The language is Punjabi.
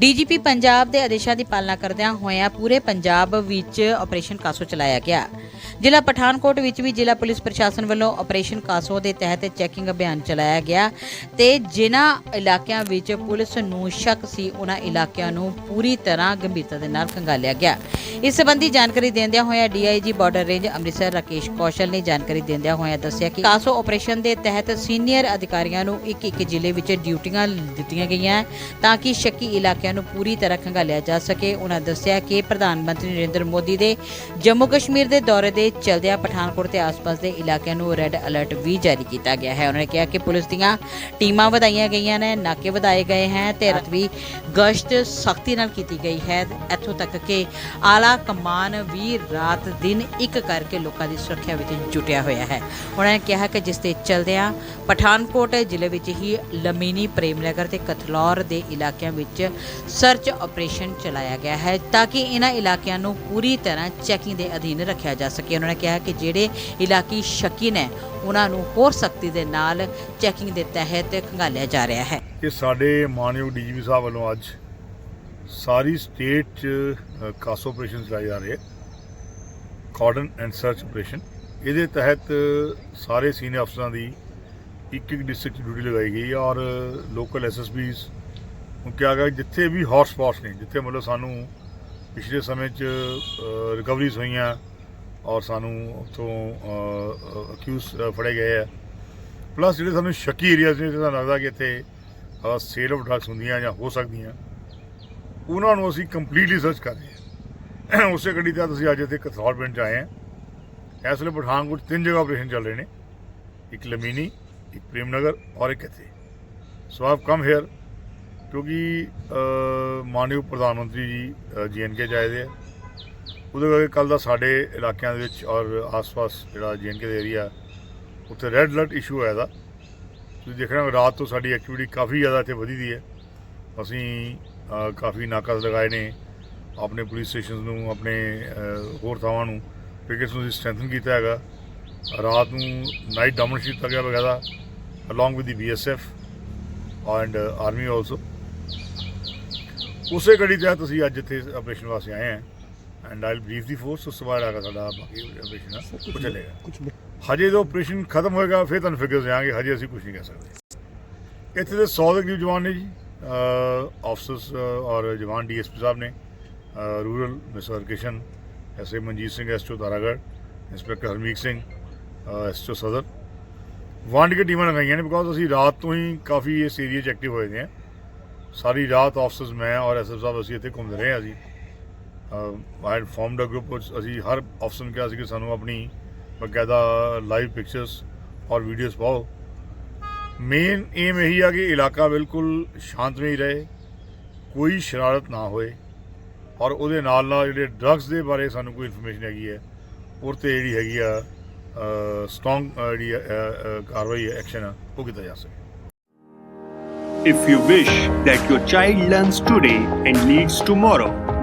ਡੀਜੀਪੀ ਪੰਜਾਬ ਦੇ ਆਦੇਸ਼ਾਂ ਦੀ ਪਾਲਣਾ ਕਰਦਿਆਂ ਹੋਇਆਂ ਪੂਰੇ ਪੰਜਾਬ ਵਿੱਚ ਆਪਰੇਸ਼ਨ ਕਾਸੋ ਚਲਾਇਆ ਗਿਆ। ਜ਼ਿਲ੍ਹਾ ਪਠਾਨਕੋਟ ਵਿੱਚ ਵੀ ਜ਼ਿਲ੍ਹਾ ਪੁਲਿਸ ਪ੍ਰਸ਼ਾਸਨ ਵੱਲੋਂ ਆਪਰੇਸ਼ਨ ਕਾਸੋ ਦੇ ਤਹਿਤ ਚੈਕਿੰਗ ਅਭਿਆਨ ਚਲਾਇਆ ਗਿਆ ਤੇ ਜਿਨ੍ਹਾਂ ਇਲਾਕਿਆਂ ਵਿੱਚ ਪੁਲਿਸ ਨੂੰ ਸ਼ੱਕ ਸੀ, ਉਹਨਾਂ ਇਲਾਕਿਆਂ ਨੂੰ ਪੂਰੀ ਤਰ੍ਹਾਂ ਗੰਭੀਰਤਾ ਦੇ ਨਾਲ ਖੰਗਾਲਿਆ ਗਿਆ। ਇਸ ਸੰਬੰਧੀ ਜਾਣਕਾਰੀ ਦਿੰਦਿਆਂ ਹੋਇਆ DIG border range Amritsar Rakesh Kaushal ਨੇ ਜਾਣਕਾਰੀ ਦਿੰਦਿਆਂ ਹੋਇਆ ਦੱਸਿਆ ਕਿ ਕਾਸੋ ਆਪਰੇਸ਼ਨ ਦੇ ਤਹਿਤ ਸੀਨੀਅਰ ਅਧਿਕਾਰੀਆਂ ਨੂੰ ਇੱਕ ਇੱਕ ਜ਼ਿਲ੍ਹੇ ਵਿੱਚ ਡਿਊਟੀਆਂ ਦਿੱਤੀਆਂ ਗਈਆਂ ਤਾਂ ਕਿ ਸ਼ੱਕੀ ਇਲਾਕਿਆਂ ਨੂੰ ਪੂਰੀ ਤਰ੍ਹਾਂ ਖੰਗਾਲਿਆ ਜਾ ਸਕੇ। ਉਹਨਾਂ ਦੱਸਿਆ ਕਿ ਪ੍ਰਧਾਨ ਮੰਤਰੀ ਨਰਿੰਦਰ ਮੋਦੀ ਦੇ ਜੰਮੂ ਕਸ਼ਮੀਰ ਦੇ ਦੌਰੇ ਦੇ ਚਲਦਿਆਂ ਪਠਾਨਕੋਟ ਤੇ ਆਸ-ਪਾਸ ਦੇ ਇਲਾਕਿਆਂ ਨੂੰ ਰੈੱਡ ਅਲਰਟ ਵੀ ਜਾਰੀ ਕੀਤਾ ਗਿਆ ਹੈ। ਉਹਨਾਂ ਨੇ ਕਿਹਾ ਕਿ ਪੁਲਿਸ ਦੀਆਂ ਟੀਮਾਂ ਵਧਾਈਆਂ ਗਈਆਂ ਨੇ, ਨਾਕੇ ਵਧਾਏ ਗਏ ਹੈ ਤੇ ਰਾਤ ਵੀ ਗਸ਼ਤ ਸਖਤੀ ਨਾਲ ਕੀਤੀ ਗਈ ਹੈ ਇੱਥੋਂ ਤੱਕ ਕਿ ਆਲਾ ਕਮਾਨ ਵੀ ਰਾਤ ਦਿਨ ਇੱਕ ਕਰਕੇ ਲੋਕਾਂ ਦੀ ਸੁਰੱਖਿਆ ਵਿੱਚ ਜੁਟਿਆ ਹੋਇਆ ਹੈ। ਉਹਨਾਂ ਨੇ ਕਿਹਾ ਕਿ ਜਿਸ ਦੇ ਚਲਦਿਆਂ ਪਠਾਨਕੋਟ ਜ਼ਿਲ੍ਹੇ ਵਿੱਚ ਹੀ ਲਮੀਨੀ ਪ੍ਰੇਮਨਗਰ ਤੇ ਕਥਲੌਰ ਦੇ ਇਲਾਕਿਆਂ ਵਿੱਚ ਸਰਚ ਆਪਰੇਸ਼ਨ ਚਲਾਇਆ ਗਿਆ ਹੈ ਤਾਂ ਕਿ ਇਹਨਾਂ ਇਲਾਕਿਆਂ ਨੂੰ ਪੂਰੀ ਤਰ੍ਹਾਂ ਚੈਕਿੰਗ ਦੇ ਅਧੀਨ ਰੱਖਿਆ ਜਾ ਸਕੇ। ਉਹਨਾਂ ਨੇ ਕਿਹਾ ਕਿ ਜਿਹੜੇ ਇਲਾਕੀ ਸ਼ੱਕੀ ਨੇ, ਉਹਨਾਂ ਨੂੰ ਹੋਰ ਸਖਤੀ ਦੇ ਨਾਲ ਚੈਕਿੰਗ ਦੇ ਤਹਿਤ ਖੰਗਾਲਿਆ ਜਾ ਰਿਹਾ ਹੈ। ਕਿ ਸਾਡੇ ਮਾਨਯੋਗ ਡੀਜੀਪੀ ਸਾਹਿਬ ਵੱਲੋਂ ਅੱਜ ਸਾਰੀ ਸਟੇਟ 'ਚ ਅ, ਕਾਸੋ ਆਪਰੇਸ਼ਨ ਚਲਾਏ ਜਾ ਰਹੇ ਕਾਰਡਨ ਐਂਡ ਸਰਚ ਆਪਰੇਸ਼ਨ ਇਹਦੇ ਤਹਿਤ ਸਾਰੇ ਸੀਨੀਅਰ ਅਫਸਰਾਂ ਦੀ ਇੱਕ ਇੱਕ ਡਿਸਟ੍ਰਿਕਟ ਡਿਊਟੀ ਲਗਾਈ ਗਈ ਹੈ ਔਰ ਲੋਕਲ ਐਸਐਸਪੀਸ ਨੂੰ ਕਿਹਾ ਗਿਆ ਜਿੱਥੇ ਵੀ ਹੌਟ ਸਪੌਟਸ ਨੇ ਜਿੱਥੇ ਮਤਲਬ ਸਾਨੂੰ ਪਿਛਲੇ ਸਮੇਂ 'ਚ ਰਿਕਵਰੀਜ਼ ਹੋਈਆਂ ਔਰ ਸਾਨੂੰ ਉੱਥੋਂ ਅਕਿਊਜ਼ ਫੜੇ ਗਏ ਆ। ਪਲੱਸ ਜਿਹੜੇ ਸਾਨੂੰ ਸ਼ੱਕੀ ਏਰੀਆਜ਼ ਨੇ ਜਿਹਦਾ ਲੱਗਦਾ ਕਿ ਇੱਥੇ ਸੇਲ ਆਫ ਡਰੱਗਸ ਹੁੰਦੀਆਂ ਜਾਂ ਹੋ ਸਕਦੀਆਂ, ਉਹਨਾਂ ਨੂੰ ਅਸੀਂ ਕੰਪਲੀਟਲੀ ਸਰਚ ਕਰ ਰਹੇ ਹਾਂ। ਉਸੇ ਗੱਡੀ ਤਹਿਤ ਅਸੀਂ ਅੱਜ ਇੱਥੇ ਕਥੌਰ ਪਿੰਡ 'ਚ ਆਏ ਹਾਂ। ਇਸ ਵੇਲੇ ਪਠਾਨਕੋਟ 'ਚ ਤਿੰਨ ਜਗ੍ਹਾ ਆਪਰੇਸ਼ਨ ਚੱਲ ਰਹੇ ਨੇ। ਇੱਕ ਲਮੀਨੀ, ਇੱਕ ਪ੍ਰੇਮਨਗਰ ਔਰ ਇੱਕ ਇੱਥੇ। ਸੋ ਆਈ ਕਮ ਹੇਅਰ ਕਿਉਂਕਿ ਮਾਨਯੋਗ ਪ੍ਰਧਾਨ ਮੰਤਰੀ ਜੀ ਜੀਐਨਕੇ ਜਾਇਦੇ ਆ। ਉਹਦੇ ਕਰਕੇ ਕੱਲ ਦਾ ਸਾਡੇ ਇਲਾਕਿਆਂ ਦੇ ਵਿੱਚ ਔਰ ਆਸ-ਪਾਸ ਜਿਹੜਾ ਜੀਐਨਕੇ ਦਾ ਏਰੀਆ ਉੱਥੇ ਰੈੱਡ ਅਲਰਟ ਇਸ਼ੂ ਹੋਇਆ ਦਾ। ਤੁਸੀਂ ਦੇਖ ਰਹੇ ਹੋ ਰਾਤ ਤੋਂ ਸਾਡੀ ਐਕਟੀਵਿਟੀ ਕਾਫੀ ਜ਼ਿਆਦਾ ਇੱਥੇ ਵਧੀ ਦੀ ਹੈ। ਅਸੀਂ ਕਾਫੀ ਨਾਕਾਜ਼ ਲਗਾਏ ਨੇ ਆਪਣੇ ਪੁਲਿਸ ਸਟੇਸ਼ਨਸ ਨੂੰ ਆਪਣੇ ਹੋਰ ਥਾਵਾਂ ਨੂੰ ਪਿਕਟਸ ਨੂੰ ਸਟਰੈਂਥਨ ਕੀਤਾ ਹੈਗਾ। ਰਾਤ ਨੂੰ ਨਾਈਟ ਡਾਮਨਸ਼ਿਪ ਕੀਤਾ ਗਿਆ along with the BSF and uh, army also ਉਸੇ ਗੱਡੀ ਤਹਿਤ ਅਸੀਂ ਅੱਜ ਇੱਥੇ ਆਪਰੇਸ਼ਨ ਵਾਸਤੇ ਆਏ ਹਾਂ। And I'll brief the force ਉਸ ਤੋਂ ਬਾਅਦ ਆਗਾ ਸਾਡਾ ਬਾਕੀ ਆਪਰੇਸ਼ਨ ਚੱਲੇਗਾ। ਕੁਝ ਹਜੇ ਜਦੋਂ ਆਪਰੇਸ਼ਨ ਖਤਮ ਹੋਏਗਾ, ਫਿਰ ਤੁਹਾਨੂੰ ਫਿਗਰਸ ਦੇਵਾਂਗੇ ਹਜੇ ਅਸੀਂ ਕੁਝ ਨਹੀਂ ਕਹਿ ਸਕਦੇ। ਇੱਥੇ ਦੇ 100 ਦੇ ਕਰੀਬ ਜਵਾਨ ਨੇ ਜੀ ਆਫਸਰਸ ਔਰ ਜਵਾਨ ਡੀਐਸਪੀ ਸਾਹਿਬ ਨੇ rural mister Kishan SA Manjit Singh ਐਸਟੋ Taragarh inspector Harmeet Singh ਐਸਟੋ ਸਦਰ। ਵੰਡ ਕੇ ਟੀਮਾਂ ਲਗਾਈਆਂ ਨੇ ਬਿਕੋਜ਼ ਅਸੀਂ ਰਾਤ ਤੋਂ ਹੀ ਕਾਫੀ ਇਸ ਏਰੀਆ 'ਚ ਐਕਟਿਵ ਹੋਏ ਨੇ। ਸਾਰੀ ਰਾਤ ਆਫਸਰਸ ਮੈਂ ਔਰ ਐਸਐਸ ਸਾਹਿਬ ਅਸੀਂ ਇੱਥੇ ਘੁੰਮਦੇ ਰਹੇ ਹਾਂ ਅਸੀਂ I had formed a group ਅਸੀਂ ਹਰ ਅਫਸਰ ਨੂੰ ਕਿਹਾ ਸੀ ਕਿ ਸਾਨੂੰ ਆਪਣੀ ਬਕਾਇਦਾ ਲਾਈਵ ਪਿਕਚਰਸ ਔਰ ਵੀਡੀਓਜ਼ ਪਾਓ। ਮੇਨ ਏਮ ਇਹੀ ਆ ਕਿ ਇਲਾਕਾ ਬਿਲਕੁਲ ਸ਼ਾਂਤਮਈ ਰਹੇ ਕੋਈ ਸ਼ਰਾਰਤ ਨਾ ਹੋਏ ਔਰ ਉਹਦੇ ਨਾਲ ਨਾਲ ਜਿਹੜੇ ਡਰੱਗਸ ਦੇ ਬਾਰੇ ਸਾਨੂੰ ਕੋਈ ਇਨਫੋਰਮੇਸ਼ਨ ਹੈਗੀ ਹੈ ਉਹ ਤੇ ਜਿਹੜੀ ਹੈਗੀ ਆ ਸਟਰੋਂਗ ਜਿਹੜੀ ਕਾਰਵਾਈ ਐਕਸ਼ਨ ਆ ਉਹ ਕੀਤਾ ਜਾ ਸਕੇ। If you wish that your child learns today and leads tomorrow,